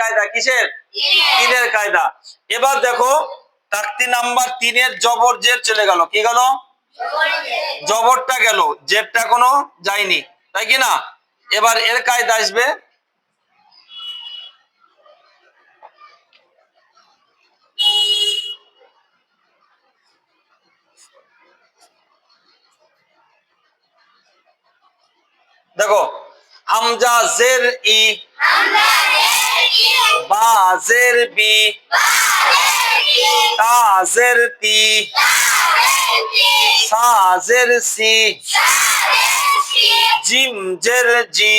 কায়দা কিসের? তিনের কায়দা। এবার দেখো তাকতি নাম্বার তিনের জবর জের চলে গেল। কি গেল? জবরটা গেল জেরটা কোনো যায়নি। তাই কি না? এবার এর কায়দা আসবে। দেখো, হামজা জের ই বা জের বি তা জের তি সা। জের সি জিম জের জি।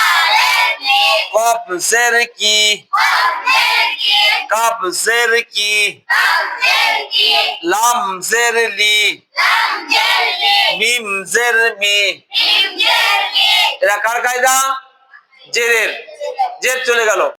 কবজের কি কবজের কি লাম জের লি মিম জের মি এটা কার কায়দা জেরের জের চলে গেল